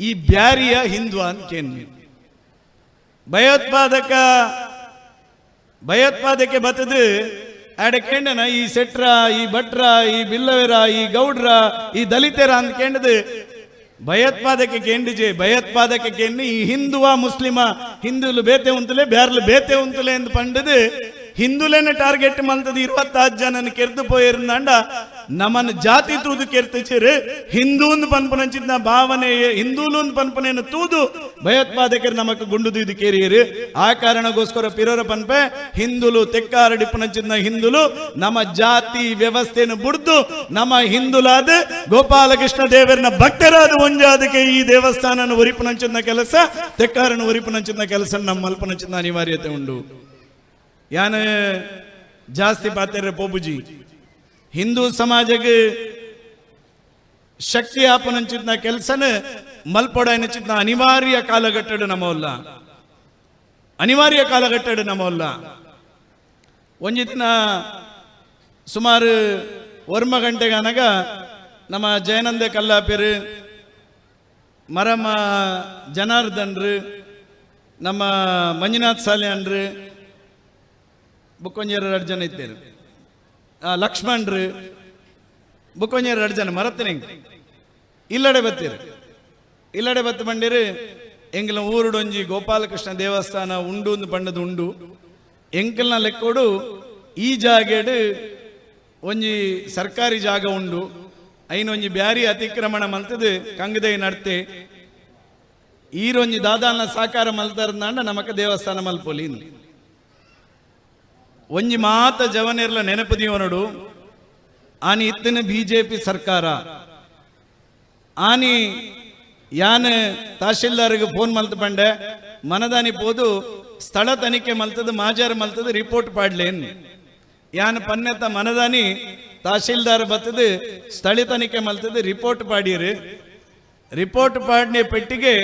ಈ ಬ್ಯಾರಿಯ ಹಿಂದ್ವ ಅಂತ ಕೇಳಿ ಭಯೋತ್ಪಾದಕ, ಭಯೋತ್ಪಾದಕ್ಕೆ ಬತ್ತದು ಆಡೆ ಕೇಂಡನ, ಈ ಸೆಟ್ರ ಈ ಭಟ್ರ, ಈ ಬಿಲ್ಲವೆರ, ಈ ಗೌಡ್ರ, ಈ ದಲಿತರ ಅಂತ ಕೇಂಡದು ಭಯೋತ್ಪಾದಕ್ಕೆ ಕೇಂಡಿಜೆ ಭಯೋತ್ಪಾದಕ ಕೇಂಡಿ, ಈ ಹಿಂದುವ ಮುಸ್ಲಿಮ, ಹಿಂದುಲು ಬೇತೆ ಉಂತಲೆ, ಬ್ಯಾರ್ಲು ಬೇತೆ ಉಂತಲೆ ಎಂದು ಪಂಡದು ಹಿಂದುಲೇನೆ ಟಾರ್ಗೆಟ್ ಮಲ್ತದ ಇರುವತ್ತಾರು ಜನನ ಕೆರೆದು ಪೋಯಿರಂದಾಂಡ ನಮ್ಮನ್ನ ಜಾತಿ ತೂದು ಕೆರ್ತಚೇರು ಹಿಂದೂಂದು ಪನ್ಪನಂಚಿನ ಭಾವನೆ ಹಿಂದೂ ಪನ್ಪನೆಯನ್ನು ತೂದು ಭಯೋತ್ಪಾದಕರು ನಮಕ್ ಗುಂಡುದು ಇದು ಕೇರಿಯರು. ಆ ಕಾರಣಗೋಸ್ಕರ ಪಿರೋರ ಪನ್ಪೆ, ಹಿಂದುಲು ತೆಕ್ಕಾರ ಡಿಪ್ಪನಂಚಿನ ಹಿಂದುಲು ನಮ್ಮ ಜಾತಿ ವ್ಯವಸ್ಥೆಯನ್ನು ಬುಡ್ದು ನಮ್ಮ ಹಿಂದುಲಾದ ಗೋಪಾಲಕೃಷ್ಣ ದೇವರನ್ನ ಭಕ್ತರಾದ ಒಂಜಾದಕ್ಕೆ ಈ ದೇವಸ್ಥಾನ ಒರಿಪನಂಚಿನ ಕೆಲಸ, ತೆಕ್ಕಾರನ ಒರಿಪನಂಚಿನ ಕೆಲಸ ನಮ್ಮ ಮಲ್ಪನಂಚಿನ ಅನಿವಾರ್ಯತೆ ಉಂಡು. ಯಾನ ಜಾಸ್ತಿ ಪಾತ್ರ ಪೋಬುಜಿ. ಹಿಂದೂ ಸಮಾಜಕ್ಕೆ ಶಕ್ತಿ ಆಪನಂಚಿದ್ನ ಕೆಲಸನ ಮಲ್ಪೊಡನಚಿದ್ನ ಅನಿವಾರ್ಯ ಕಾಲಘಟ್ಟಡು ನಮ್ಮಲ್ಲ ಅನಿವಾರ್ಯ ಕಾಲಘಟ್ಟಡು ನಮೋಲ್ಲ ಒಂಜಿ ದಿನ ಸುಮಾರು ವರ್ಮ ಗಂಟೆಗೆ ಅನಗ ನಮ್ಮ ಜಯನಂದ ಕಲ್ಲಾಪೇರು, ಮರಮ ಜನಾರ್ದನ್ರು, ನಮ್ಮ ಮಂಜುನಾಥ್ ಸಾಲೆ ಬುಕ್ಕೊಂಜೇರು ಎರಡು ಜನ ಇದ್ದೇರು. ಲಕ್ಷ್ಮಣ್ರು ಬುಕ್ಕೊಂಜೇರು ಎರಡು ಜನ, ಮರತ್ತೀನಿ ಇಲ್ಲಡೆ ಬತ್ತೀರಿ. ಇಲ್ಲಡೆ ಬತ್ತು ಬಂದಿರು ಎಂಗಿಲ ಊರುಡೊಂಜಿ, ಗೋಪಾಲಕೃಷ್ಣ ದೇವಸ್ಥಾನ, ಉಂಡು ಒಂದು ಉಂಡು. ಎಂಕಲ್ನ ಲೆಕ್ಕೋಡು, ಈ ಜಾಗೆಡು ಒಂಜಿ ಸರ್ಕಾರಿ ಜಾಗ ಉಂಡು. ಐನ ಒಂಜಿ ಬ್ಯಾರಿ ಅತಿಕ್ರಮಣ ಮಲ್ತದು, ಕಂಗದೈ ನಡ್ತೆ. ಈರೊಂಜಿ ದಾದಾನ ಸಾಕಾರ ಮಲ್ತಾರ ನಮಕ ದೇವಸ್ಥಾನ ಮಲ್ಪೊಲಿ ಒಂಜಿ ಮಾತ ಜವನಿರ್ಲ ನೆನಪು ದೀವನಡು ಆನಿ ಇತ್ತಿನ ಬಿಜೆಪಿ ಸರ್ಕಾರ. ಆನಿ ಯಾನ್ ತಹಶೀಲ್ದಾರ್ಗೆ ಫೋನ್ ಮಲ್ತು ಪಂಡೆ. ಮನದಾನಿ ಪೋದು ಸ್ಥಳ ತನಿಖೆ ಮಲ್ತದ, ಮಾಜಾರ್ ಮಲ್ತದ ರಿಪೋರ್ಟ್ ಪಾಡ್ಲೇನ್ ಯಾನ್ ಪನ್ನೆತ್ತ ಮನದಾನಿ ತಹಶೀಲ್ದಾರ್ ಬತ್ತದ, ಸ್ಥಳ ತನಿಖೆ ಮಲ್ತದ ರಿಪೋರ್ಟ್ ಪಾಡಿರಿ. ರಿಪೋರ್ಟ್ ಪಾಡ್ನೆ ಪೆಟ್ಟಿಗೆ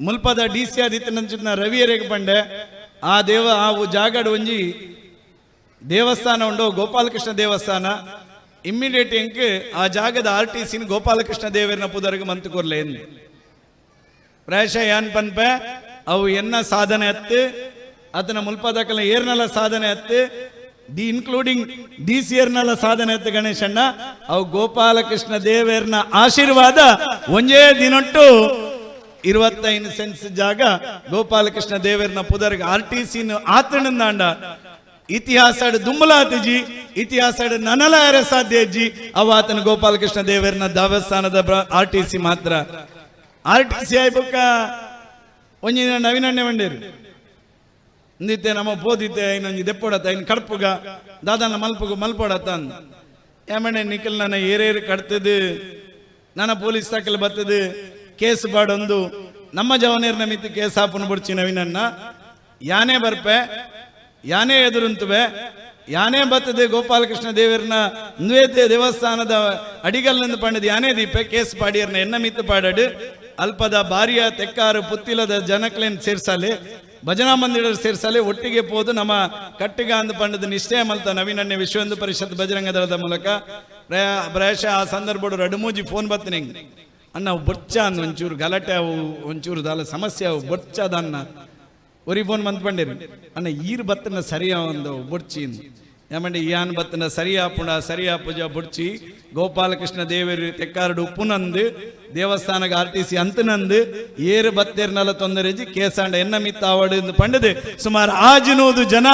ಮುಲ್ಪದ ಡಿ ಸಿ ಆದಿತ್ಯನಂಚಿನ ರವಿಯರಿಗೆ ಪಂಡೆ. ಆ ದೇವ, ಆ ಜಾಗಡ್ ಒಂಜಿ ದೇವಸ್ಥಾನ ಉಂಡು, ಗೋಪಾಲಕೃಷ್ಣ ದೇವಸ್ಥಾನ. ಇಮ್ಮಿಡಿಯೇಟ್ ಎಂಕ್ ಆ ಜಾಗದ ಆರ್ ಟಿ ಸಿನ ಗೋಪಾಲಕೃಷ್ಣ ದೇವರನ ಪುದರ್ಗೆ ಮಂತು ಕೊರ್ಲೆ ಎಂದು ಪ್ರಾಯಶಃ ಯಾನ್ ಪನ್ಪೆ, ಅವು ಎನ್ನ ಸಾಧನೆ ಹತ್ತು ಅದನ್ನ ಮುಲ್ಪದಕಲ ಏರ್ನಲ ಸಾಧನೆ ಹತ್ತು ದಿ ಇನ್ಕ್ಲೂಡಿಂಗ್ ಡಿ ಸಿ ಏರ್ನಲ ಸಾಧನೆ ಹತ್ತು ಗಣೇಶಣ್ಣ, ಅವು ಗೋಪಾಲಕೃಷ್ಣ ದೇವರನ ಆಶೀರ್ವಾದ ಒಂಜೇ ದಿನೊಟ್ಟು ಇರುವತ್ತೈದು ಸೆನ್ಸ್ ಜಾಗ ಗೋಪಾಲಕೃಷ್ಣ ದೇವರನ ಪುದರ್ಗೆ ಆರ್ ಟಿ ಸಿನ ಇತಿಹಾಸಡ್ ದುಂಬಲಾತಿಜಿ ಇತಿಹಾಸಡ್ ನನಲಾರ ಸಾಧ್ಯ ಅಜ್ಜಿ. ಅವ ಆತನ ಗೋಪಾಲಕೃಷ್ಣ ದೇವರನ್ನ ದೇವಸ್ಥಾನದ ಆರ್ ಟಿ ಸಿ ಮಾತ್ರ. ಆರ್ ಟಿ ಸಿ ಆಯ್ಬಕ್ಕ ಒಂಜಿ ದಿನ ನವೀನಣ್ಣೆ ಮಂಡೇರು ನಿತ್ಯ ನಮ್ಮ ಪೋದಿತ್ತೆ ಇನ್ನೊಂದು ದೆಪ್ಪೊಡತ್ತ ಇನ್ನು ಕಡ್ಪುಗ. ದಾದಾನ ಮಲ್ಪುಗ ಮಲ್ಪೊಡತ್ತ ಏಮಣ್ಣೆ ನಿಖಿಲ್ ನನ್ನ ಏರೇರು ಕಡ್ತದ ನನ್ನ ಪೊಲೀಸ್ ತಕ್ಕಲ್ ಬತ್ತದು. ಕೇಸ್ ಬಾಡೊಂದು ನಮ್ಮ ಜವನೇರ್ನ ಮಿತ್ತು ಕೇಸ್ ಹಾಪುನ ಬುಡ್ಚಿ ನವೀನಣ್ಣ. ಯಾನೇ ಬರ್ಪೆ ಯಾನೇ ಎದುರುಂತುವೆ, ಯಾನೇ ಬತ್ತದೆ ಗೋಪಾಲಕೃಷ್ಣ ದೇವರನ ನ್ವೇದ್ಯ ದೇವಸ್ಥಾನದ ಅಡಿಗಲ್ಲಿಂದ ಪಂಡದ ಯಾನೇ ದೀಪ, ಕೇಸ್ ಪಾಡಿಯರ್ನ ಎನ್ನ ಮಿತ್ತು ಪಾಡಡು, ಅಲ್ಪದ ಬಾರಿಯ ತೆಕ್ಕಾರು ಪುತ್ತಿಲದ ಜನಕ್ಲೇನ್ ಸೇರ್ಸಲೆ, ಭಜನಾ ಮಂದಿರ ಸೇರ್ಸಲೆ, ಒಟ್ಟಿಗೆ ಪೋದು ನಮ್ಮ ಕಟ್ಟಿಗ ಅಂದ ಪಂಡದ ನಿಶ್ಚಯ ಮಲ್ತ ನವೀನಣ್ಣ ವಿಶ್ವ ಹಿಂದೂ ಪರಿಷತ್ ಬಜರಂಗ ದಳದ ಮೂಲಕ. ಪ್ರಯ- ಪ್ರಾಯಶಃ, ಆ ಸಂದರ್ಭ ರಡುಮೂಜಿ ಫೋನ್ ಬತ್ತಿನ ಅಣ್ಣ ಬೊಚ್ಚ ಅಂದ್ ಒಂಚೂರು ಗಲಾಟೆ ಅವು, ಒಂಚೂರು ದಾಲ ಸಮಸ್ಯೆ ಅವು ಅನ್ನ. ಒರಿ ಫೋನ್ ಮಂತ್ ಬಂದಿರಿ ಅಣ್ಣ, ಈರ್ ಬತ್ತನ ಸರಿಯಾ ಒಂದು ಬುಡ್ಚಿ ಏಮಂಡಿ ಯಾನ್ ಬತ್ತನ ಸರಿಯಾ ಪುಣ, ಸರಿಯಾ ಪೂಜಾ ಬುಡ್ಚಿ. ಗೋಪಾಲಕೃಷ್ಣ ದೇವರು ತೆಕ್ಕಾರಡು ಟಿ ಸಿ ಅಂತನಂದು ಏರು ಬತ್ತೇರ್ನಲ ತೊಂದರೆಜಿ ಕೇಸಾಂಡ ಎನ್ನ ಮಿತ್ತ ಆವಡು ಎಂದು ಪಂಡದು. ಸುಮಾರು ಆಜಿನೂದು ಜನ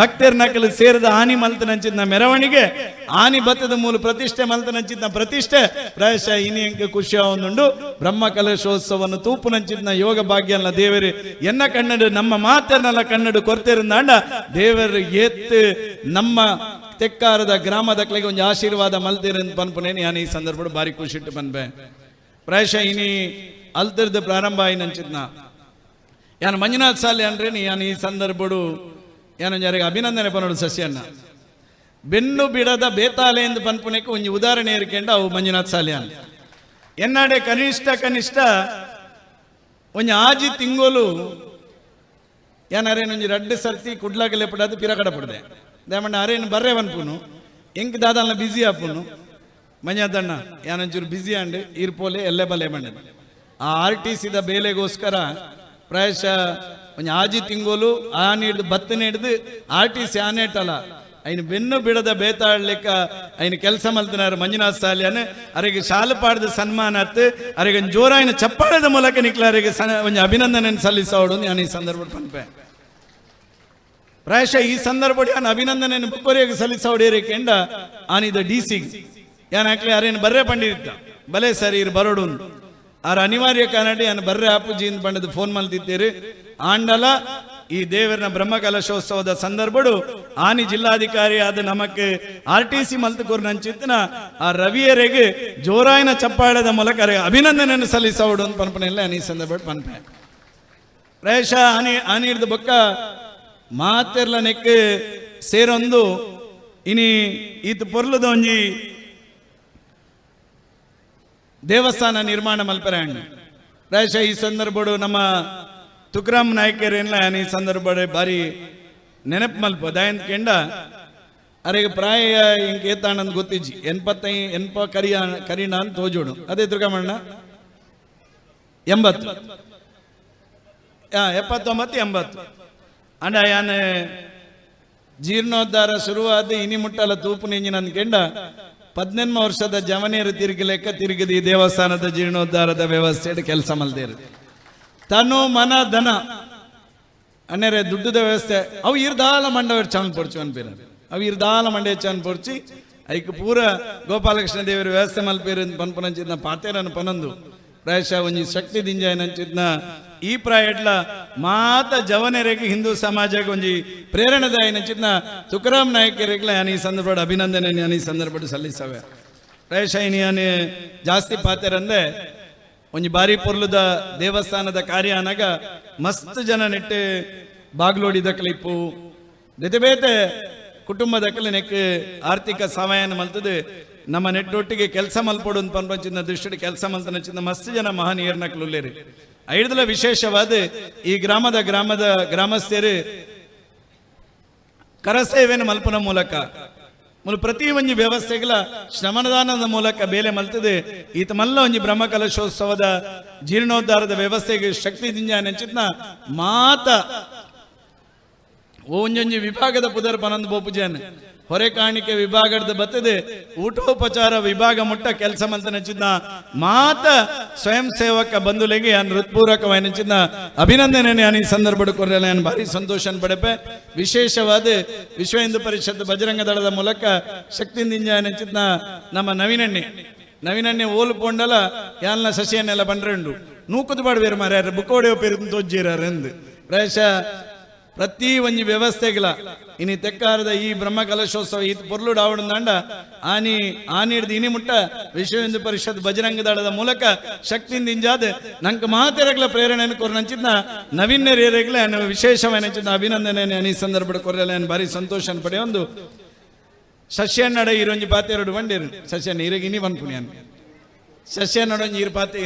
ಭಕ್ತರ ನಕಲು ಸೇರಿದ ಆನಿ ಮಲ್ತನಂಚಿದ್ನ ಮೆರವಣಿಗೆ, ಆನಿ ಬತ್ತದ ಮೂಲ ಪ್ರತಿಷ್ಠೆ, ಮಲ್ತನಂಚಿದ್ನ ಪ್ರತಿಷ್ಠೆ ಪ್ರಾಯಶಃ ಇನಿ ಎಂಕ ಖುಷಿ ಒಂದುಂಡು ಬ್ರಹ್ಮ ಕಲಶೋತ್ಸವವನ್ನು ತೂಪುನಂಚಿದ್ನ ಯೋಗ ಭಾಗ್ಯಲ್ಲ ದೇವರು, ಎನ್ನ ಕನ್ನಡ ನಮ್ಮ ಮಾತನ್ನೆಲ್ಲ ಕನ್ನಡ ಕೊರ್ತಿರಂದಾಂಡ ದೇವರು ಎತ್ತು ನಮ್ಮ ತೆಕ್ಕಾರದ ಗ್ರಾಮದಕ್ಲೆಗೆ ಒಂದು ಆಶೀರ್ವಾದ ಮಲ್ತಿರಂತ ಪನ್ಪುನೇನು ಯಾನ್ ಈ ಸಂದರ್ಭ ಬಾರಿ ಖುಷಿಟ್ಟು ಪನ್ಪೆ ಪ್ರಾಯಶಃ ಇನಿ ಅಲ್ತಿರ್ದ ಪ್ರಾರಂಭ ಆಯ್ನಂಚಿದ್ನ ಯಾನ್ ಮಂಜುನಾಥ್ ಸಾಲೆ ಅಂದ್ರೆ ಯಾನ್ ಈ ಸಂದರ್ಭಡು ಯಾನ ಯಾರಿಗೆ ಅಭಿನಂದನೆ ಪನ್ನೋಡು ಸಸ್ಯನ್ನ. ಬೆನ್ನು ಬಿಡದ ಬೇತಾಲೆ ಎಂದು ಪನ್ಪುನಕ್ಕೆ ಒಂದು ಉದಾಹರಣೆ ಇರ್ಕೊಂಡು ಅವು ಮಂಜುನಾಥ್ ಸಾಲ್ಯಾನ್ ಎನ್ನಾಡೆ ಕನಿಷ್ಠ ಕನಿಷ್ಠ ಒಂದು ಆಜಿ ತಿಂಗೋಲು ಏನಾರೇನು ಒಂಜಿ ರಡ್ಡು ಸರ್ತಿ ಕುಡ್ಲಾಕಲೆ ಪಡದು ಪಿರಕಡ ಪಡ್ದೆ. ದೇಮಣ್ಣ ಅರೇನು ಬರ್ರೆ ಬನ್ಪುನು ಎಂಕ್ ದಾದಲ್ನ ಬಿಸಿ ಆಪುನು. ಮಂಜಾದಣ್ಣ ಯಾನೊಂಚೂರು ಬಿಸಿ ಅಂಡ್ ಇರ್ಪೋಲೆ ಎಲ್ಲೆ ಬಲೆ ಮಂಡ. ಆ ಆರ್ ಟಿ ಸಿದ ಬೇಲೆಗೋಸ್ಕರ ಪ್ರಾಯಶಃ ಒಂಜಿ ಆಜಿ ತಿಂಗೋಲು ಆನೆ ಹಿಡ್ದು ಭತ್ತನ ಹಿಡ್ದು ಆರ್ ಟಿ ಸಿ ಆನೆ ಅಯ್ನ ಬೆನ್ನು ಬಿಡದ ಬೇತಾಡ್ಲಿಕ್ಕ ಅಯ್ನ ಕೆಲಸ ಮಲ್ತನಾರ ಮಂಜುನಾಥ್ ಸಾಲಿಯನ್, ಅವರಿಗೆ ಶಾಲು ಪಾಡ್ದ ಸನ್ಮಾನ ಅತ್ತು ಅವರಿಗೆ ಒಂದು ಜೋರಾಯಿನ ಚಪ್ಪಾಳದ ಮೂಲಕ ನಿಕ್ಲಾರಿಗೆ ಒಂದು ಅಭಿನಂದನೆ ಸಲ್ಲಿಸೋಡು ನಾನು ಈ ಸಂದರ್ಭ ಪನ್ಪೆ ಪ್ರಾಯಶಃ ಈ ಸಂದರ್ಭ ನಾನು ಅಭಿನಂದನೆ ಬುಕ್ಕೋರಿಗೆ ಸಲ್ಲಿಸೋಡೇರಿ ಕೆಂಡ ಆನಿದ ಡಿ ಸಿ ಯಾನ್ ಹಾಕ್ಲಿ ಅರೇನು ಬರ್ರೆ ಪಂಡಿತ ಬಲೆ ಸರಿ ಇರು ಬರೋಡು ಆರ ಅನಿವಾರ್ಯ ಕಾರಣ ನಾನು ಬರ್ರೆ ಅಪ್ಪುಜಿ ಇಂದ ಬಂಡದ ಫೋನ್ ಮಲ್ತಿದ್ದೀರಿ ಆಂಡಲ, ಈ ದೇವರನ ಬ್ರಹ್ಮ ಕಲಶೋತ್ಸವದ ಸಂದರ್ಭಡು ಆನಿ ಜಿಲ್ಲಾಧಿಕಾರಿ ಆದ ನಮಕ್ ಆರ್ ಟಿ ಸಿ ಮಲ್ತಕೂರ್ ನಂಚಿತ್ತಿನ ಆ ರವಿಯರಿಗೆ ಜೋರಾಯಿನ ಚಪ್ಪಾಳದ ಮೂಲಕ ಅಭಿನಂದನೆಯನ್ನು ಸಲ್ಲಿಸೋಡು ಅಂತ ಪನ್ಪನೆಲ್ಲ ಈ ಸಂದರ್ಭ ಪನ್ಪೆ ಪ್ರಯಶ ಆನಿ ಆನಿ ಹಿಡ್ದ ಬೊಕ್ಕ ಮಾತೆರ್ಲ ನೆಕ್ ಸೇರೊಂದು, ಇನಿ ಈತ ಪೊರ್ಲದ ಒಂಜಿ ದೇವಸ್ಥಾನ ನಿರ್ಮಾಣ ಮಲ್ಪರೆ ಹಣ್ಣು ಈ ಸಂದರ್ಭಡು ನಮ್ಮ ತುಕರಾಮ್ ನಾಯಕರೇನ್ಲ ಈ ಸಂದರ್ಭ ಬಾರಿ ನೆನಪು ಮಲ್ಪ. ದಯಂತ್ ಕೆಂಡ, ಅರೆಗೆ ಪ್ರಾಯ ಹಿಂಗೆ ಏತಾಣಂದ್ ಗೊತ್ತಿಜ್ಜಿ. ಎನ್ಪತ್ತೈ, ಎನ್ಪ ಕರಿಯ, ಕರಿಣ ಅಂತ ತೋಜೋಡು ಅದೇ ದುರ್ಗಮಣ್ಣ ಎಂಬತ್ತು. ಎಪ್ಪತ್ತೊಂಬತ್ತು, ಎಂಬತ್ತು. ಅಂಡ, ಯಾನೆ ಜೀರ್ಣೋದ್ಧಾರ ಶುರುವಾದ ಇನಿ ಮುಟ್ಟಲ ತೂಪು ನಿಂಜಿನ ಅಂದ್ಕೆಂಡ ಪದ್ನೆನ್ಮ ವರ್ಷದ ಜವನೇರು ತಿರುಗಿ ಲೆಕ್ಕ ತಿರುಗಿದ ಈ ದೇವಸ್ಥಾನದ ಜೀರ್ಣೋದ್ಧಾರದ ವ್ಯವಸ್ಥೆ ಕೆಲಸ ಮಲ್ದೇರು ತನು ಮನ, ಧನ ಅನ್ನೇರೆ ದುಡ್ಡದ ವ್ಯವಸ್ಥೆ, ಅವು ಇರ್ದಾಲ ಮಂಡವ ಚಾನ್ ಪೊರ್ಚು ಅನ್ಪೀರ ಅವು ಇರ್ದಾಲ ಮಂಡೆ ಚಾನ್ ಪೊರ್ಚಿ ಐಕ್ ಪೂರ ಗೋಪಾಲಕೃಷ್ಣ ದೇವರ ವ್ಯವಸ್ಥೆ ಮಲ್ಪೀರ ಪನ್ಪನಂಚಿನ ಪಾತೇರನ್ನು ಪನಂದು. ಪ್ರಾಯಶಃ ಒಂಜಿ ಶಕ್ತಿ ದಿಂಜಾಯನಂಚಿದ್ನ ಈ ಪ್ರಾಯೆಟ್ಲ ಮಾತ ಜವನೆರೆಗೆ ಹಿಂದೂ ಸಮಾಜಕ್ಕೆ ಒಂಜಿ ಪ್ರೇರಣದಾಯನಂಚಿದ್ನ ತುಕರಾಮ್ ನಾಯಕರಿಗ್ಲ ನಾನು ಈ ಸಂದರ್ಭ ಅಭಿನಂದನೆ, ನಾನು ಈ ಸಂದರ್ಭ ಸಲ್ಲಿಸವೆ. ಪ್ರಾಯಶಃ ಇನ್ನು ಜಾಸ್ತಿ ಪಾತೆರಂದೆ ಒಂಜಿ ಬಾರಿ ಪೊರ್ಲುದ ದೇವಸ್ಥಾನದ ಕಾರ್ಯ ಅನಗ ಮಸ್ತ್ ಜನ ನೆಟ್ಟು ಬಾಗ್ಲೋಡಿದ ಕ್ಲಿಪ್ಪು ಬೇತೆ ಕುಟುಂಬದ ನೆಕ್ ಆರ್ಥಿಕ ಸಹಾಯನ ಮಲ್ತದು. ನಮ್ಮ ನೆಟ್ಟೊಟ್ಟಿಗೆ ಕೆಲಸ ಮಲ್ಪಡು ಅಂತ ಪನ್ಪಂಚಿನ ದೃಷ್ಟಿ ಕೆಲಸ ಮಲ್ತನಚಿಂದ ಮಸ್ತ್ ಜನ ಮಹನೀಯರನ್ನ ಕ್ಲುಲ್ಲೇರಿ. ಐದಲ ವಿಶೇಷವಾದ ಈ ಗ್ರಾಮದ ಗ್ರಾಮದ ಗ್ರಾಮಸ್ಥರು ಕರಸೇವೆನ ಮಲ್ಪನ ಮೂಲಕ ಮೂಲ ಪ್ರತಿ ಒಂದು ವ್ಯವಸ್ಥೆಗಳ ಶ್ರಮದಾನದ ಮೂಲಕ ಬೇಲೆ ಮಲ್ತದೆ. ಈತ ಮಲ್ಲ ಒಂಜಿ ಬ್ರಹ್ಮಕಲಶೋತ್ಸವದ ಜೀರ್ಣೋದ್ಧಾರದ ವ್ಯವಸ್ಥೆಗೆ ಶಕ್ತಿ ದಿಂಜ ನೆಂಚಿತ್ನ ಮಾತ. ಒಂಜೊಂಜಿ ವಿಭಾಗದ ಪುದರ್ ಪನಂದ್ ಬೋಪುಜನ್ ಹೊರೆ ಕಾಣಿಕೆ ವಿಭಾಗದ ಬತ್ತದೆ. ಊಟೋಪಚಾರ ವಿಭಾಗ ಮುಟ್ಟ ಕೆಲಸ ಮಂತ ನೆಚ್ಚಿದ್ದ ಮಾತ ಸ್ವಯಂ ಸೇವಕ ಬಂಧುಲೆಗೆ ನೆಚ್ಚಿದ್ದ ಅಭಿನಂದನೆ ಈ ಸಂದರ್ಭ ನಾನು ಭಾರಿ ಸಂತೋಷ ಪಡೆಪೆ ವಿಶೇಷವಾದ ವಿಶ್ವ ಹಿಂದೂ ಪರಿಷತ್ ಬಜರಂಗ ದಳದ ಮೂಲಕ ಶಕ್ತಿ ನಿಂಜ ನೆಚ್ಚಿದ್ದ ನಮ್ಮ ನವೀನಣ್ಣೆ. ನವೀನಣ್ಣೆ ಓಲು ಪೋಂಡಲ ಯಾಲ್ನ ಸಸಿಯನ್ನೆಲ್ಲ ಬಂಡ್ರೆಂಡು ನೂಕುದು ಬಾಡ್ಬೇರು ಮಾರ್ಯಾರ ಬುಕ್ಕೋಡೆ ಪೇರು ತೋಜ್ಜಿರಾರ ಎಂದು ಪ್ರಾಯಶಃ ಪ್ರತಿ ಒಂಜಿ ವ್ಯವಸ್ಥೆಗಳ, ಇನಿ ತೆಕ್ಕಾರದ ಈ ಬ್ರಹ್ಮ ಕಲಶೋತ್ಸವ ಈ ಪೊರ್ಲು ದಾವಡಂದಾಂಡ ಆನಿ ಆನಿ ಹಿಡ್ದು ಇನಿ ಮುಟ್ಟ ವಿಶ್ವ ಹಿಂದೂ ಪರಿಷತ್ ಬಜರಂಗ ದಳದ ಮೂಲಕ ಶಕ್ತಿಯಿಂದ ಇಂಜಾದ ನಂಗೆ ಮಾತೆರಗಳ ಪ್ರೇರಣೆಯನ್ನು ಕೊರ ನಂಚಿದ್ನ ನವೀನ್ಯರೇರೆಗ್ಲ ವಿಶೇಷವಾಗಿ ನಂಚಿದ್ನ ಅಭಿನಂದನೆ ಅನಿ ಸಂದರ್ಭ ಕೊರಲೆ ನಾನು ಭಾರಿ ಸಂತೋಷ ಪಡೆಯೊಂದು ಸಸ್ಯನ್ನಡ ಈರೊಂಜಿ ಪಾತೆರಡು ಬಂಡೇರು ಸಸ್ಯನ್ನ ಇರಗಿ ಇನಿ ಬನ್ಪುನಿ ಸಸ್ಯನ್ನಡೊಂಜಿ ಈರು ಪಾತೆ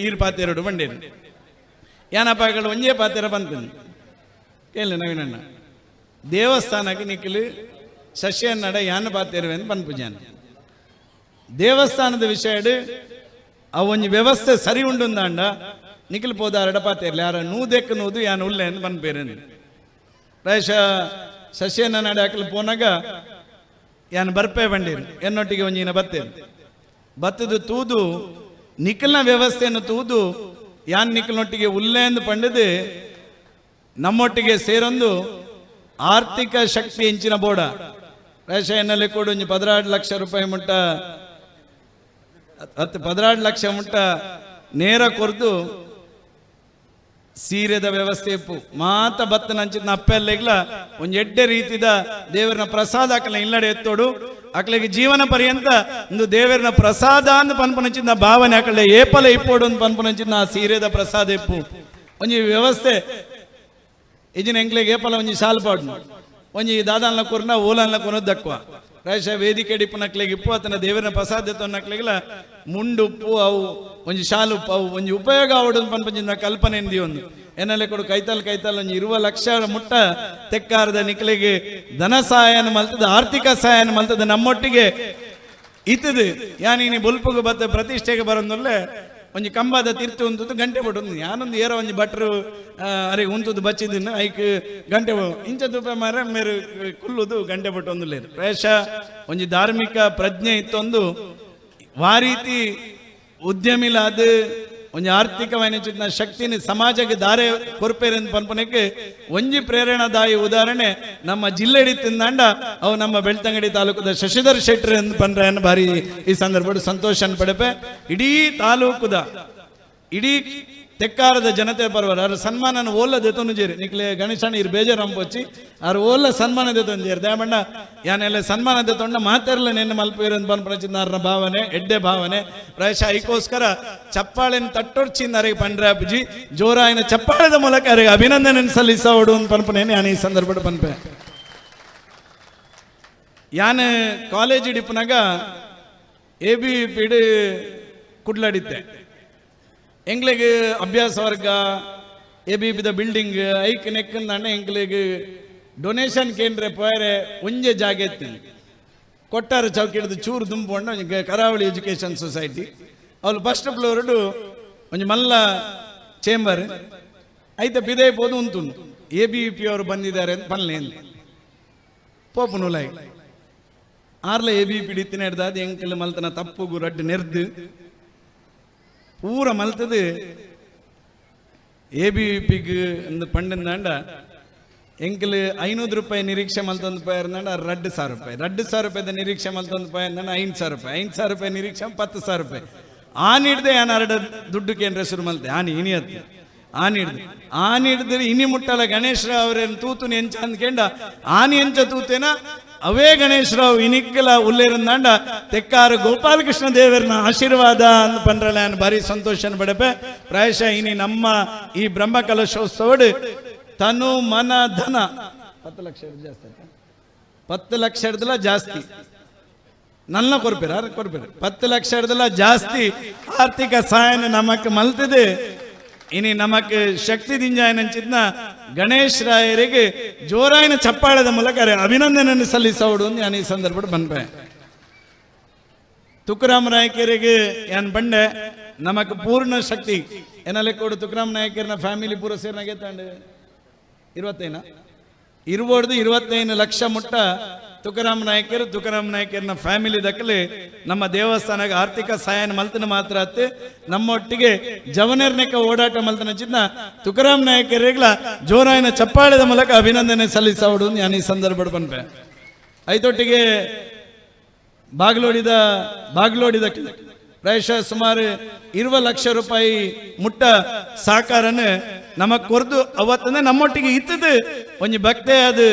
ಈರು ಪಾತೆ ಎರಡು ಬಂಡೇರು ಏನಪ್ಪ ಒಂಜೇ ಪಾತೆರ ಬಂತೀನಿ ಕೇಳಿ ನವೀನಣ್ಣ. ದೇವಸ್ಥಾನಕ್ಕೆ ನಿಖಿಲು ಸಸ್ಯನ್ನಡ ಯಾನ ಬಾತೇರುವೆ ಅಂತ ಪನ್ಪುಜಾನ ದೇವಸ್ಥಾನದ ವಿಷಯ ಅವು ಒಂಜಿ ವ್ಯವಸ್ಥೆ ಸರಿ ಉಂಡುಂದಾಂಡ ನಿಖಿಲ್ ಪೋದಾರಡ ಪಾತೇರ್ಲಿ ಯಾರ ನೂದೆಕ್ಕ ನೂದು, ಯಾನ್ ಉಲ್ಲೆ ಅಂತ ಪನ್ಪೇರೇನು ಪ್ರಾಯಶಃ ಸಸ್ಯನ ನಡೆ ಹಾಕಲು ಪೋನಾಗ ಯಾನ್ ಬರ್ಪೆ ಬಂಡೀರು, ಎನ್ನೊಟ್ಟಿಗೆ ಒಂಜಿನ ಬತ್ತೇನು ಬತ್ತದು ತೂದು, ನಿಖಲ್ನ ವ್ಯವಸ್ಥೆಯನ್ನು ತೂದು, ಯಾನ್ ನಿಖಲ್ನೊಟ್ಟಿಗೆ ಉಲ್ಲೆ ಎಂದು ಪಂಡದು ನಮ್ಮೊಟ್ಟಿಗೆ ಸೇರೊಂದು ಆರ್ಥಿಕ ಶಕ್ತಿ ಹೆಂಚಿನ ಬೋಡ. ಎನ್ನಲ್ಲಿ ಕೂಡ ಒಂದು ಪದಿನಾರು ಲಕ್ಷ ರೂಪಾಯಿ ಮುಟ್ಟ. ಹತ್ತು ಪದಿನಾರು ಲಕ್ಷ ಮುಟ್ಟ. ನೇರ ಕೊರ್ದು ಸೀರೆದ ವ್ಯವಸ್ಥೆ ಇಪ್ಪು. ಮಾತ ಬತ್ತನ ಹಂಚಿದ ಅಪ್ಪೆಲ್ಲೆಗ್ಲ ಒಂದು ಎಡ್ಡೆ ರೀತಿದ ದೇವರನ ಪ್ರಸಾದ ಅಕ್ಕಲ ಇಲ್ಲಡೆ ಎತ್ತೋಡು. ಅಕ್ಲಿಗೆ ಜೀವನ ಪರ್ಯಂತ ಒಂದು ದೇವರನ ಪ್ರಸಾದ ಅಂತ ಪನ್ಪನಂಚಿನ ಭಾವನೆ ಅಕಲೆ ಏಪಲ ಇಪ್ಪೋಡು ಅಂತ ಪನ್ಪನಂಚಿನ ಆ ಸೀರೆದ ಪ್ರಸಾದ ಇಪ್ಪು. ಒಂಜಿ ವ್ಯವಸ್ಥೆ ಎಂಕ್ಲೆಗೆ ಪಲ ಒಂಜಿ ಸಾಲ್ ಪಾಡ್ನು. ಒಂಜಿ ದಾದಾನ್ಲ ಕೊರ್ನ ಓಲನ್ಲ ಕೊನದ್ ದಕ್ವ. ರಾಯಶ ವೇದಿಕೆ ಡಿಪ್ಪು ನಕ್ಲೆಗೆ ಇಪ್ಪು ಆತನ ದೇವರ ಪ್ರಸಾದ ನಕ್ಲೆಗಿಲ ಮುಂಡು ಉಪ್ಪು ಅವು, ಒಂಜಿ ಶಾಲು ಉಪ್ಪು ಅವು, ಒಂಜಿ ಉಪಯೋಗ ಆವಡು ಪನ್ಪಂಚಿನ ಕಲ್ಪನೆ ಎಂದಿ ಒಂದು. ಎನ್ನಲೆ ಕೊಡು ಕೈತಲ್ ಕೈತಲ್ ಒಂಜಿ ಇರುವ ಲಕ್ಷ ಮುಟ್ಟ ತೆಕ್ಕಾರದ ನಿಕ್ಲೆಗೆ ಧನ ಸಹಾಯನ ಮಲ್ತದ, ಆರ್ಥಿಕ ಸಹಾಯನ ಮಲ್ತದ ನಮ್ಮೊಟ್ಟಿಗೆ ಇತ್ತದು. ಯಾನಿ ಬುಲ್ಪುಗು ಬತ್ತ ಪ್ರತಿಷ್ಠೆಗೆ ಬರೋದಲ್ಲೇ ಒಂಜಿ ಕಂಬದ ತಿರ್ತು ಉಂತದ್ದು ಗಂಟೆ ಬಟ್ಟು ಯಾನೊಂದು ಏರೋ ಒಂಜಿ ಭಟ್ರು ಅರೆ ಉಂತದ್ದು ಬಚ್ಚಿದಿನ ಐಕ್ ಗಂಟೆ ಇಂಚ ತುಪ್ಪ ಮರ ಮೇರು ಕುಲ್ಲುದು ಗಂಟೆ ಬಟ್ಟು ಒಂದು ಲೇರು ಪ್ರೇಷ ಒಂಜಿ ಧಾರ್ಮಿಕ ಪ್ರಜ್ಞೆ ಇತ್ತೊಂದು. ವಾರೀತಿ ಉದ್ಯಮಿಲಾದ ಒಂಜಿ ಆರ್ಥಿಕವಾಯಿನ ಚಿತ್ನ ಶಕ್ತಿನಿ ಸಮಾಜಕ್ಕೆ ದಾರೆ ಕೊರ್ಪೇರೆಂದು ಪನ್ಪನಕ್ಕೆ ಒಂಜಿ ಪ್ರೇರಣಾದಾಯಿ ಉದಾಹರಣೆ ನಮ್ಮ ಜಿಲ್ಲೆಡಿ ತಿಂದಾಂಡ, ಅವು ನಮ್ಮ ಬೆಳ್ತಂಗಡಿ ತಾಲೂಕದ ಶಶಿಧರ್ ಶೆಟ್ರಿ ಎಂದು ಪನ್ರೆ ಬಾರಿ ಈ ಸಂದರ್ಭ ಸಂತೋಷ ಪಡೆಪೆ. ಇಡೀ ತಾಲೂಕುದ, ಇಡೀ ತೆಕ್ಕಾರದ ಜನತೆ ಪರವಾರ ಅವ್ರ ಸನ್ಮಾನನ ಓಲ್ಲ ದೆತೊಂದು ಜೇರಿ ನಿಕ್ಲೆ ಗಣೇಶಣ್ಣ ಇರ್ ಬೇಜಾರು ಅಂಪೊಚ್ಚಿ ಅವ್ರ ಓಲ್ಲ ಸನ್ಮಾನ ದೆತೊಂದು ಜೇರಿ ದಯಮಣ್ಣ, ಯಾನೆಲ್ಲ ಸನ್ಮಾನ ದೆತೊಂಡ ಮಾತೆರ್ಲ ನೆನ್ನೆ ಮಲ್ಪೇರು ಅಂತ ಪನ್ಪನಚಿನ್ನಾರನ ಭಾವನೆ, ಎಡ್ಡೆ ಭಾವನೆ. ಪ್ರಾಯಶಃ ಐಕೋಸ್ಕರ ಚಪ್ಪಾಳೆನ ತಟ್ಟೊರ್ಚಿಂದ ಅರೆಗೆ ಪಂಡ್ರೆ ಅಪ್ಪಜಿ ಜೋರಾಯಿನ ಚಪ್ಪಾಳೆದ ಮೂಲಕ ಅವರಿಗೆ ಅಭಿನಂದನೆ ಸಲ್ಲಿಸೋಡು ಅಂತ ಪನ್ಪನೇನೆ ನಾನು ಈ ಸಂದರ್ಭ ಪನ್ಪೆ ಯಾನ ಕಾಲೇಜ್ ಇಡಿಪ್ನಾಗ ಎ ಬಿ ಪಿಡಿ ಕುಡ್ಲಾಡಿದ್ದೆ. ಎಂಗ್ಲಿಗೆ ಅಭ್ಯಾಸ ವರ್ಗ த ಪಿದ ಬಿಲ್ಡಿಂಗ್, ಐಕ್ ನೆಕ್ಕಂದಾಂಡ ಎಂಗ್ಲಿಗೆ ಡೊನೇಷನ್ ಕೇಂದ್ರ ಪೋಯರೆ ಒಂಜೆ ಜಾಗ ಎತ್ತಿ. ಕೊಟ್ಟಾರ ಚೌಕಿ ಚೂರು ದುಂಪುಂಡ ಒಂಜಿ ಕರಾವಳಿ ಎಜುಕೇಶನ್ ಸೊಸೈಟಿ. ಅವ್ಲು ಫಸ್ಟ್ ಫ್ಲೋರ್ಡು ಒಂಜಿ ಮಲ್ಲ ಚೇಂಬರ್. ಐತೆ ಬಿದೆ ಪೋದು ಉಂತುಂಡು ಎ ಬಿ ಪಿ ಅವರು ಬಂದಿದ್ದಾರೆ ಅಂತ ಪನ್ಲೇನ್ ಪೋಪು ನೂಲಾಯಿ. ಆರ್ಲ ಎ ಬಿ ಪಿ ಡಿತ್ತಿನ ಹಿಡ್ದಾದ ಮಲ್ತನ ತಪ್ಪುಗು ರಡ್ಡು ನೆರ್ದು. ಎ ಬಿ ಪಿಗ್ ಒಂದು ಪಂಡಂದಾಂಡ ಎಂಕಲ್ ಐನೂರು ರೂಪಾಯಿ ನಿರೀಕ್ಷೆ ಮಲ್ತೊಂದು ರೂಪಾಯಿ ಇರ್ದಾಂಡ ರಡ್ಡು ಸಾವಿರ ರೂಪಾಯಿ. ರಡ್ಡು ಸಾವಿರ ರೂಪಾಯಿದ ನಿರೀಕ್ಷೆ ಮಲ್ತೊಂದು ರೂಪಾಯಿ ಅಂದಾಂಡ ಐದು ಸಾವಿರ ರೂಪಾಯಿ. ಐದು ಸಾವಿರ ರೂಪಾಯಿ ನಿರೀಕ್ಷೆ ಪತ್ತು ಸಾವಿರ ರೂಪಾಯಿ. ಆ ಹಿಡ್ದೆ ಯಾನ್ ಎರಡು ದುಡ್ಡು ಕೇಂದ್ರ ಶುರು ಮಲ್ತೆ? ಆನಿ ಇನಿ ಹತ್ತಿ ಆ ಹಿಡ್ದು ಆ ನೀಡಿದ್ರೆ ಇನಿ ಮುಟ್ಟಲ ಗಣೇಶ್ರಾವ್ ಅವ್ರೇನು ತೂತು ಎಂಚ ಅಂದ್ಕೊಂಡ ಆನಿ ಎಂಚ ತೂತೇನ? ಅವೇ ಗಣೇಶರಾವ್ ಇನಿಕ್ಕಲ ಉಲ್ಲೇರಂದಾಂಡ ತೆಕ್ಕಾರು ಗೋಪಾಲಕೃಷ್ಣ ದೇವರನ್ನ ಆಶೀರ್ವಾದ ಅಂತ ಪಂಡ್ರಲ್ಲ ನಾನು ಭಾರಿ ಸಂತೋಷನ ಬಡಪೆ ಪ್ರಾಯಶಃ ಇನಿ ನಮ್ಮ ಈ ಬ್ರಹ್ಮ ಕಲಶೋತ್ಸವಡು ತನು ಮನ ಧನ. ಪತ್ತು ಲಕ್ಷ ಜಾಸ್ತಿ? ಪತ್ತು ಲಕ್ಷ ಹಿಡ್ದಲ್ಲ ಜಾಸ್ತಿ. ನನ್ನ ಕೊರ್ಪಿರ ಕೊರ್ಪಿರ ಕೊರ್ಪೇರ? ಪತ್ತು ಲಕ್ಷ ಹಿಡ್ದಲ್ಲ ಜಾಸ್ತಿ. ಆರ್ಥಿಕ ಸಹಾಯನ ನಮಕ್ ಮಲ್ತದೆ. ಇನಿ ನಮಕ್ ಶಕ್ತಿ ದಿಂಜಾಯನಂಚಿದ್ನ ಗಣೇಶ್ ರಾಯರಿಗೆ ಜೋರಾಯಿನ ಚಪ್ಪಾಳದ ಮೂಲಕ ಅಭಿನಂದನೆಯನ್ನು ಸಲ್ಲಿಸೋಡು ಅಂತ ನಾನು ಈ ಸಂದರ್ಭ ಬಂದೆ ತುಕರಾಮ್ ನಾಯಕರಿಗೆ ಏನ್ ಬಂಡೆ ನಮಕ್ ಪೂರ್ಣ ಶಕ್ತಿ. ಏನಲ್ಲಿ ಕೊಡು, ತುಕರಾಮ್ ನಾಯಕರನ್ನ ಫ್ಯಾಮಿಲಿ ಪೂರ ಸೇರ್ನಾಗೆ ತಂಡ ಇರುವತ್ತೈನ ಇರ್ಬೋದು ಇರುವತ್ತೈದು ಲಕ್ಷ ಮುಟ್ಟ ತುಕಾರಾಮ್ ನಾಯಕರು, ತುಕಾರಾಮ್ ನಾಯಕರನ ಫ್ಯಾಮಿಲಿ ದಕ್ಕಲಿ ನಮ್ಮ ದೇವಸ್ಥಾನಕ್ಕೆ ಆರ್ಥಿಕ ಸಹಾಯನ ಮಲ್ತನ ಮಾತ್ರ ಅತ್ತೆ ನಮ್ಮೊಟ್ಟಿಗೆ ಜವನರ್ನೆಕ ಓಡಾಟ ಮಲ್ತನ ಚಿನ್ನ ತುಕಾರಾಮ್ ನಾಯಕರಿಗಳ ಜೋರಾಯಿನ ಚಪ್ಪಾಳದ ಮೂಲಕ ಅಭಿನಂದನೆ ಸಲ್ಲಿಸೋಡು ಅಂತ ನಾನು ಈ ಸಂದರ್ಭ ಬಂದೆ. ಐತೊಟ್ಟಿಗೆ ಬಾಗ್ಲೋಡಿದ ಬಾಗ್ಲೋಡಿದ ಪ್ರಾಯಶಃ ಸುಮಾರು ಇರುವ ಲಕ್ಷ ರೂಪಾಯಿ ಮುಟ್ಟ ಸಾಕಾರನ ನಮಗ್ ಕೊರ್ದು ಅವತ್ತಂದ್ರೆ ನಮ್ಮೊಟ್ಟಿಗೆ ಇತ್ತದು ಒಂದು ಭಕ್ತೆ ಅದು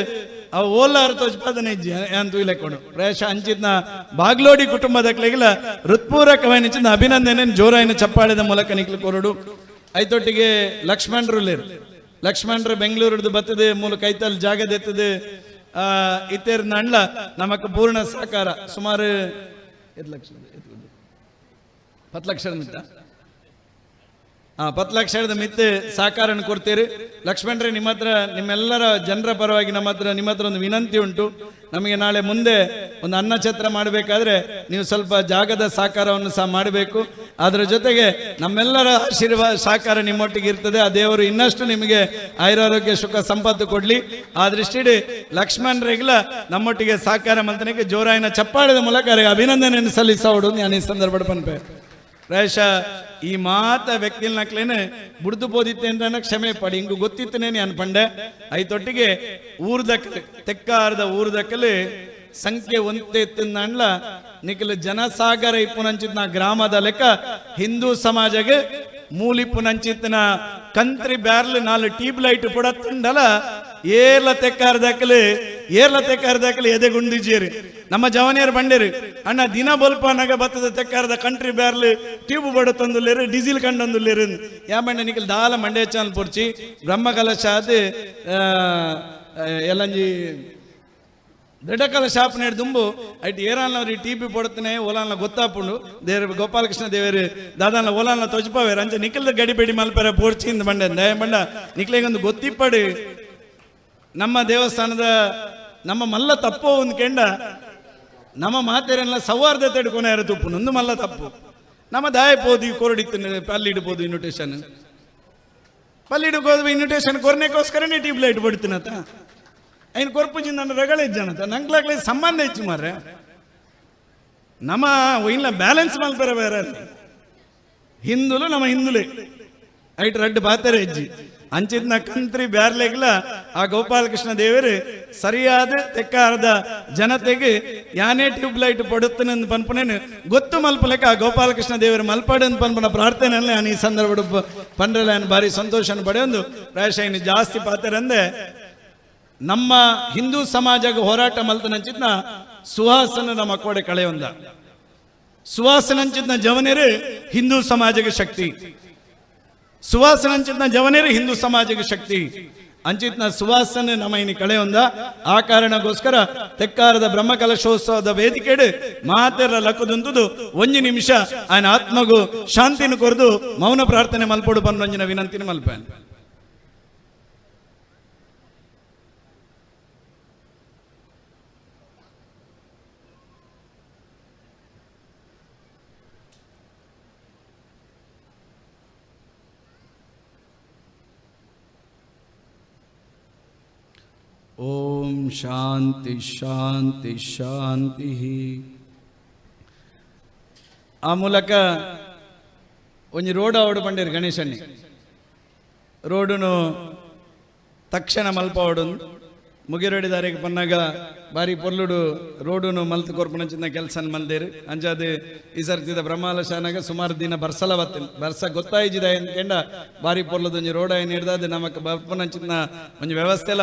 ಅವ ಓಲಾರ ತೋಜ್ಪಾದನೆ ಇಜ್ಜಿ ಅಂತ ಇಲೆಕ್ಕೊಂಡು ಪ್ರಾಯಶಃ ಅಂಚಿತ್ನ ಬಾಗ್ಲೋಡಿ ಕುಟುಂಬದ ಕ್ಲೆಗಿಲ ಹೃತ್ಪೂರ್ವಕమైన ಅಭಿನಂದನೆ, ಜೋರಾಯಿನ ಚಪ್ಪಾಳದ ಮೂಲಕ ನಿಕ್ಲು ಕೊರಡು. ಐತೊಟ್ಟಿಗೆ ಲಕ್ಷ್ಮಣರು ಲೇರು ಲಕ್ಷ್ಮಣರು ಬೆಂಗಳೂರದು ಬತ್ತದೆ ಮೂಲಕ ಐತಲ್ ಜಾಗದೆತ್ತದೆ ಆ ಇತರ ನಂಡ್ಲ ನಮಕ್ ಪೂರ್ಣ ಸಹಕಾರ ಸುಮಾರು ಎದ್ ಲಕ್ಷ ಪತ್ತು ಲಕ್ಷ ಆ ಪತ್ತು ಲಕ್ಷದ ಮಿತ್ತು ಸಹಕಾರನ ಕೊಡ್ತೀರಿ. ಲಕ್ಷ್ಮಣರೇ, ನಿಮ್ಮ ಹತ್ರ, ನಿಮ್ಮೆಲ್ಲರ ಜನರ ಪರವಾಗಿ ನಮ್ಮ ಹತ್ರ, ನಿಮ್ಮ ಹತ್ರ ಒಂದು ವಿನಂತಿ ಉಂಟು. ನಮಗೆ ನಾಳೆ ಮುಂದೆ ಒಂದು ಅನ್ನಛತ್ರ ಮಾಡಬೇಕಾದ್ರೆ ನೀವು ಸ್ವಲ್ಪ ಜಾಗದ ಸಹಕಾರವನ್ನು ಸಹ ಮಾಡಬೇಕು. ಅದರ ಜೊತೆಗೆ ನಮ್ಮೆಲ್ಲರ ಆಶೀರ್ವಾದ ಸಹಕಾರ ನಿಮ್ಮೊಟ್ಟಿಗೆ ಇರ್ತದೆ. ಆ ದೇವರು ಇನ್ನಷ್ಟು ನಿಮಗೆ ಆಯುರಾರೋಗ್ಯ, ಸುಖ, ಸಂಪತ್ತು ಕೊಡಲಿ. ಆ ದೃಷ್ಟಿಡಿ ಲಕ್ಷ್ಮಣರಿಗೆಲ್ಲ ನಮ್ಮೊಟ್ಟಿಗೆ ಸಹಕಾರ ಮಂತನಿಗೆ ಜೋರಾಯಿನ ಚಪ್ಪಾಳದ ಮೂಲಕ ಅಭಿನಂದನೆಯನ್ನು ಸಲ್ಲಿಸೋಡು ನಾನು ಈ ಸಂದರ್ಭ ಪನ್ಪೆ ಪ್ರಾಯಶಃ ಈ ಮಾತ ವ್ಯಕ್ತಿಲ್ ನಕ್ಲೇನೆ ಬುಡ್ದು ಬೋದಿತ್ತೆ ಅಂತ ಕ್ಷಮೆ ಪಡಿ. ಹಿಂಗು ಗೊತ್ತಿತ್ತನೇನೆ ಅನ್ಪಂಡೆ ಐತೊಟ್ಟಿಗೆ ಊರ್ದಕ್ಕಲೆ ತೆಕ್ಕಾರದ ಊರ್ದಕ್ಕಲೆ ಸಂಖ್ಯೆ ಒಂತೆ ಎತ್ತಿಂದ ನಿಖಿಲ್ ಜನಸಾಗರ ಇಪ್ಪುನಂಚಿತ್ನ ಗ್ರಾಮದ ಲೆಕ್ಕ ಹಿಂದೂ ಸಮಾಜಗೆ ಮೂಲಿಪ್ಪುನಂಚಿತ್ನ ಕಂತ್ರಿ ಬ್ಯಾರ್ಲ್ ನಾಲ್ ಟ್ಯೂಬ್ ಲೈಟ್ ಪುಡತ್ತಂಡಲ ಏರ್ಲ ತೆಕ್ಕಾರ ದಾಖಲೆ ಏರ್ಲ ತೆಕ್ಕಾರ ದಾಖಲೆ ಎದೆ ಗುಂಡಿಜೇರಿ ನಮ್ಮ ಜವನಿಯರು ಬಂಡೇರಿ, ಅಣ್ಣ ದಿನ ಬಲ್ಪ ನಗ ಬತ್ತದ ತೆಕ್ಕಾರದ ಕಂಟ್ರಿ ಬ್ಯಾರ್ಲಿ ಟ್ಯೂಬ್ ಬಡ ತಂದುಲ್ಲೇರು, ಡೀಸೆಲ್ ಕಂಡೊಂದುಲ್ಲೇರು ಯಾ ಬಂಡ ನಿಖಿಲ್ ದಾಲ ಮಂಡ್ಯ ಚಾನಲ್ ಪೊರ್ಚಿ ಬ್ರಹ್ಮ ಕಲಶ ಅದು ಎಲ್ಲಂಜಿ ಶಾಪ್ ನೆಡ್ ದುಂಬು, ಐಟ್ ಏರಾನ್ಲವ್ರಿ ಟಿ ಪಿ ಪೊಡತನೆ ಓಲಾನ್ಲ ಗೊತ್ತಾಪುಂಡು. ದೇವ್ರ ಗೋಪಾಲಕೃಷ್ಣ ದೇವರು ದಾದಾನ್ಲ ಓಲಾನ್ಲ ತೊಜ್ಪಾವೇರ. ಅಂಚೆ ನಿಖಿಲ್ದ ಗಡಿಬೇಡಿ ಮಲ್ಪರ ಪೋರ್ಚಿಂದ ಬಂಡ ದಯ ಬಂಡ ನಿಖಿಲೆಗೊಂದು ಗೊತ್ತಿಪ್ಪಡು. ನಮ್ಮ ದೇವಸ್ಥಾನದ ನಮ್ಮ ಮಲ್ಲ ತಪ್ಪು ಒಂದು ಕೆಂಡ ನಮ್ಮ ಮಾತೆರೆಲ್ಲ ಸೌಹಾರ್ದತೆ ಇಟ್ಕೊನೆ ತುಪ್ಪು ನಂದು ಮಲ್ಲ ತಪ್ಪು ನಮ್ಮ ದಾಯಪೋದು ಕೊರಡಿತ್ತು ಪಲ್ಲಿಡ್ಬೋದು ಇನ್ವಿಟೇಷನ್ ಪಲ್ಲಿಡಿಗೆ ಹೋದ ಇನ್ವಿಟೇಷನ್ ಕೊರ್ನೆಗೋಸ್ಕರನೇ ಟ್ಯೂಬ್ ಲೈಟ್ ಬಡ್ತೀನತ ఆయన ಕೊರ್ಪುಜಿ ನನ್ನ ರಗಳೆ ಇಜ್ಜನತ ನಂಗ್ಲಾಗ್ಲಿ ಸಂಬಂಧ ಹೆಚ್ಚು ಮಾರ್ರೆ ನಮ್ಮ ಇಲ್ಲ ಬ್ಯಾಲೆನ್ಸ್ ಮಲ್ಪರ ಬೇರೆ ಅಲ್ಲಿ ಹಿಂದುಲು ನಮ್ಮ ಹಿಂದುಲೆ ಐಟ್ ರಡ್ಡು ಬಾತಾರೆ ಹೆಜ್ಜಿ ಅಂಚಿದ್ನ ಕಂತ್ರಿ ಬ್ಯಾರ್ಲೆಗ್ಲ ಆ ಗೋಪಾಲಕೃಷ್ಣ ದೇವರು ಸರಿಯಾದ ತೆಕ್ಕಾರದ ಜನತೆಗೆ ಯಾನೇ ಟ್ಯೂಬ್ ಲೈಟ್ ಪಡುತ್ತನೆಂದು ಪನ್ಪನೇನು ಗೊತ್ತು ಮಲ್ಪಲೆಕ್ಕ ಆ ಗೋಪಾಲಕೃಷ್ಣ ದೇವರು ಮಲ್ಪಡ ಪನ್ಪನ ಪ್ರಾರ್ಥನೆಯಲ್ಲೇ ನಾನು ಈ ಸಂದರ್ಭ ಪಂಡ್ರಲ್ಲ ಭಾರಿ ಸಂತೋಷನ ಪಡೆಯೊಂದು. ಪ್ರಾಯಶಃ ಜಾಸ್ತಿ ಪಾತ್ರರಂದೆ ನಮ್ಮ ಹಿಂದೂ ಸಮಾಜಗ ಹೋರಾಟ ಮಲ್ತನಂಚಿದ್ನ ಸುಹಾಸನ ನಮ್ಮ ಕೋಡೆ ಕಳೆಯೊಂದ. ಸುಹಾಸನಂಚಿದ್ನ ಜವನೇರು ಹಿಂದೂ ಸಮಾಜಕ್ಕೆ ಶಕ್ತಿ. ಸುವಾಸನ ಅಂಚಿತ್ನ ಜವನೇರ ಹಿಂದೂ ಸಮಾಜಕ್ಕೆ ಶಕ್ತಿ. ಅಂಚಿತ್ನ ಸುವಾಸನೆ ನಮ್ಮ ಇನ್ನು ಕಳೆಯೊಂದ ಆ ಕಾರಣಕ್ಕೋಸ್ಕರ ತೆಕ್ಕಾರದ ಬ್ರಹ್ಮಕಲಶೋತ್ಸವದ ವೇದಿಕೆಡು ಮಾತೆರ ಲಕ್ಕದಂತದು ಒಂಜಿ ನಿಮಿಷ. ಆಯನ ಆತ್ಮಗೂ ಶಾಂತಿನ ಕೊರದು ಮೌನ ಪ್ರಾರ್ಥನೆ ಮಲ್ಪಡು ಪನ್ನೊಂಜಿನ ವಿನಂತಿನ ಮಲ್ಪೇನೆ. ಓಂ ಶಾಂತಿ ಶಾಂತಿ ಶಾಂತಿ. ಆ ಮೂಲಕ ಒಂಜಿ ರೋಡ್ ಅವಡು ಬಂಡೇರು ಗಣೇಶನ್ನಿ ರೋಡುನು ತಕ್ಷಣ ಮಲ್ಪವಡು ಮುಗಿರೋಡಿ ದಾರಿಗೆ ಪನ್ನಾಗ ಬಾರಿ ಪೊರ್ಲುಡು ರೋಡುನು ಮಲ್ತು ಕೊರ್ಪುನಂಚಿನ ಕೆಲಸ ಮಲ್ದೇರು. ಅಂಚಾದ ಈ ಸರ್ತಿದ ಬ್ರಹ್ಮಾಲ ಶಾನಾಗ ಸುಮಾರು ದಿನ ಬರ್ಸಲ ಬತ್ತಿನ ಬರ್ಸ ಗೊತ್ತಾಯಿಜಿದ ಕೆಂಡ? ಬಾರಿ ಒಂಜಿ ರೋಡ ಏನು ಹಿಡ್ದಾದ? ನಮಕ್ ಒಂದು ಒಂಜಿ ವ್ಯವಸ್ಥೆಲ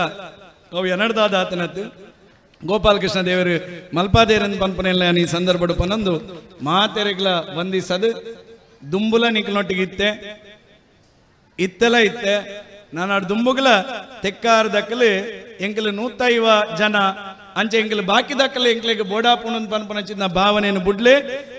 ಅವು ಎನಡ್ದಾದ ಆತನತ್ತು ಗೋಪಾಲಕೃಷ್ಣ ದೇವರು ಮಲ್ಪಾದೇರನ್ ಪಂಪನೆಲ್ಲ ಈ ಸಂದರ್ಭಡು ಪನೊಂದು ಮಾತೆರೆಗ್ಲ ವಂದಿಸದು. ದುಂಬುಲ ನಿಕ್ಲೊಟ್ಟಿಗೆ ಇತ್ತೆ. ಇತ್ತೆಲ ಇತ್ತೆ. ನಾನು ದುಂಬುಗ್ಲ ತೆಕ್ಕಾರ ದಕ್ಕಲು ಎಂಕಲು ನೂತೈವ ಜನ ಅಂಚೆ ಎಂಕಲು ಬಾಕಿ ದಕ್ಕಲು ಎಂಕ್ಲೆಗೆ ಬೋಡಾಪುಣನ್ ಪನ್ಪನಚಿನ ಭಾವನೆಯನ್ನು ಬುಡ್ಲೆ,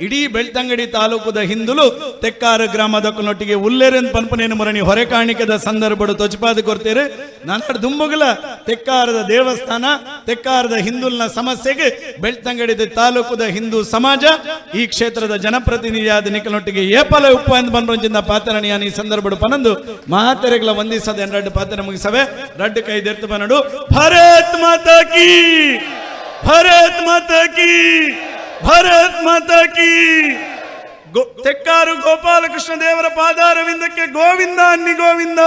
ಇಡೀ ಬೆಳ್ತಂಗಡಿ ತಾಲೂಕುದ ಹಿಂದುಲು, ತೆಕ್ಕಾರ ಗ್ರಾಮದಕ್ಕನೊಟ್ಟಿಗೆ ಉಲ್ಲೇರನ್ ಪನ್ಪನೆಯನ್ನು ಮರಣಿ ಹೊರೆ ಕಾಣಿಕೆದ ಸಂದರ್ಭಡು ತೊಚಪಾದ ಕೊರ್ತೇರೆ. ನನ್ನ ದುಂಬುಗಲ, ತೆಕ್ಕಾರದ ದೇವಸ್ಥಾನ, ತೆಕ್ಕಾರದ ಹಿಂದುಲ್ನ ಸಮಸ್ಯೆಗೆ ಬೆಳ್ತಂಗಡಿದ ತಾಲೂಕುದ ಹಿಂದೂ ಸಮಾಜ, ಈ ಕ್ಷೇತ್ರದ ಜನಪ್ರತಿನಿಧಿಯಾದ ನಿಕಲೊಟ್ಟಿಗೆ ಏಪಲ ಉಪ್ಪ ಎಂದು ಬಂದ್ರಂಜಿಂದ ಪಾತ್ರಣಿಯ ಈ ಸಂದರ್ಭಡು ಪನಂದು ಮಹಾತೆರೆಗಳ ವಂದಿಸದೆ ಎರಡು ಪಾತ್ರ ಮುಗಿಸವೆ. ರಡ್ಡು ಕೈ ದೆರ್ತು ಬನಡು ಭಾರತ್ ಮಾತಾ ಕಿ! ಭಾರತ್ ಮಾತಾ ಕಿ ಭಾರತ್ ಮಾತಾ ಕಿ ಗೋ- ತೆಕ್ಕಾರು ಗೋಪಾಲಕೃಷ್ಣ ದೇವರ ಪಾದಾರವಿಂದಕ್ಕೆ ಗೋವಿಂದ ಅನ್ನಿ ಗೋವಿಂದ